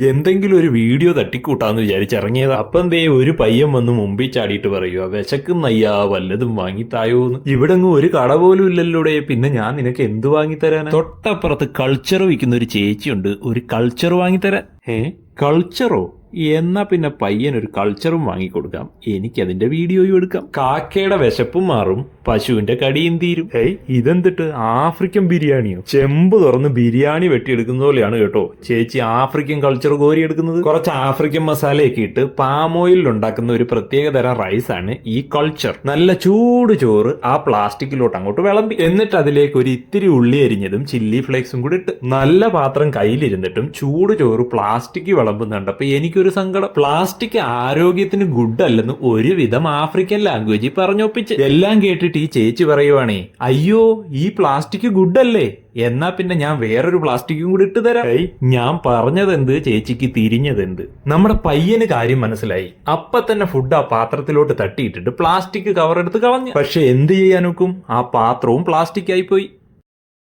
എന്തെങ്കിലും ഒരു വീഡിയോ തട്ടിക്കൂട്ടാന്ന് വിചാരിച്ചിറങ്ങിയത്. അപ്പം ദേ ഒരു പയ്യൻ വന്ന് മുമ്പിൽ ചാടിയിട്ട് പറയുക വിശക്കുന്നയ്യാ വല്ലതും വാങ്ങിത്തായോന്ന്. ഇവിടെങ്ങും ഒരു കട പോലും ഇല്ലല്ലോടെ പിന്നെ ഞാൻ നിനക്ക് എന്ത് വാങ്ങിത്തരാനാ? തൊട്ടപ്പുറത്ത് കൾച്ചർ വിൽക്കുന്ന ഒരു ചേച്ചിയുണ്ട് ഒരു കൾച്ചർ വാങ്ങിത്തരാൻ. ഏ? കൾച്ചറോ എന്നാ പിന്നെ പയ്യൻ ഒരു കൾച്ചറും വാങ്ങിക്കൊടുക്കാം. എനിക്കതിന്റെ വീഡിയോയും എടുക്കാം. കാക്കയുടെ വിശപ്പും മാറും. പശുവിന്റെ കടിയും തീരും. ഏയ് ഇതെന്തിട്ട് ആഫ്രിക്കൻ ബിരിയാണിയോ? ചെമ്പ് തുറന്ന് ബിരിയാണി വെട്ടിയെടുക്കുന്ന പോലെയാണ് കേട്ടോ. ചേച്ചി ആഫ്രിക്കൻ കൾച്ചർ കോരിയെടുക്കുന്നത്. കുറച്ച് ആഫ്രിക്കൻ മസാലയൊക്കെ ഇട്ട് പാം ഓയിലിൽ ഉണ്ടാക്കുന്ന ഒരു പ്രത്യേക തരം റൈസ് ആണ് ഈ കൾച്ചർ നല്ല ചൂട് ചോറ് ആ പ്ലാസ്റ്റിക്കിലോട്ട് അങ്ങോട്ട് വിളമ്പി. എന്നിട്ട് അതിലേക്ക് ഒരു ഇത്തിരി ഉള്ളി അരിഞ്ഞതും ചില്ലി ഫ്ലേക്സും കൂടി ഇട്ട് നല്ല പാത്രം കയ്യിലിരുന്നിട്ടും ചൂട് ചോറ് പ്ലാസ്റ്റിക് വിളമ്പുന്നുണ്ടപ്പോ എനിക്കൊരു സങ്കടം. പ്ലാസ്റ്റിക് ആരോഗ്യത്തിന് ഗുഡ് അല്ലെന്ന് ഒരുവിധം ആഫ്രിക്കൻ ലാംഗ്വേജിൽ പറഞ്ഞൊപ്പിച്ച്. എല്ലാം കേട്ടിട്ട് ഈ ചേച്ചി പറയുവാണേ അയ്യോ ഈ പ്ലാസ്റ്റിക് ഗുഡ് അല്ലേ എന്നാ പിന്നെ ഞാൻ വേറൊരു പ്ലാസ്റ്റിക്കും കൂടി ഇട്ട് തരാം. ഞാൻ പറഞ്ഞതെന്ത് ചേച്ചിക്ക് തിരിഞ്ഞതെന്ത്? നമ്മുടെ പയ്യന് കാര്യം മനസ്സിലായി. അപ്പൊ തന്നെ ഫുഡ് ആ പാത്രത്തിലോട്ട് തട്ടിയിട്ടിട്ട് പ്ലാസ്റ്റിക് കവർ എടുത്ത് കളഞ്ഞു. പക്ഷെ എന്ത് ചെയ്യാനൊക്കും ആ പാത്രവും പ്ലാസ്റ്റിക് ആയി പോയി.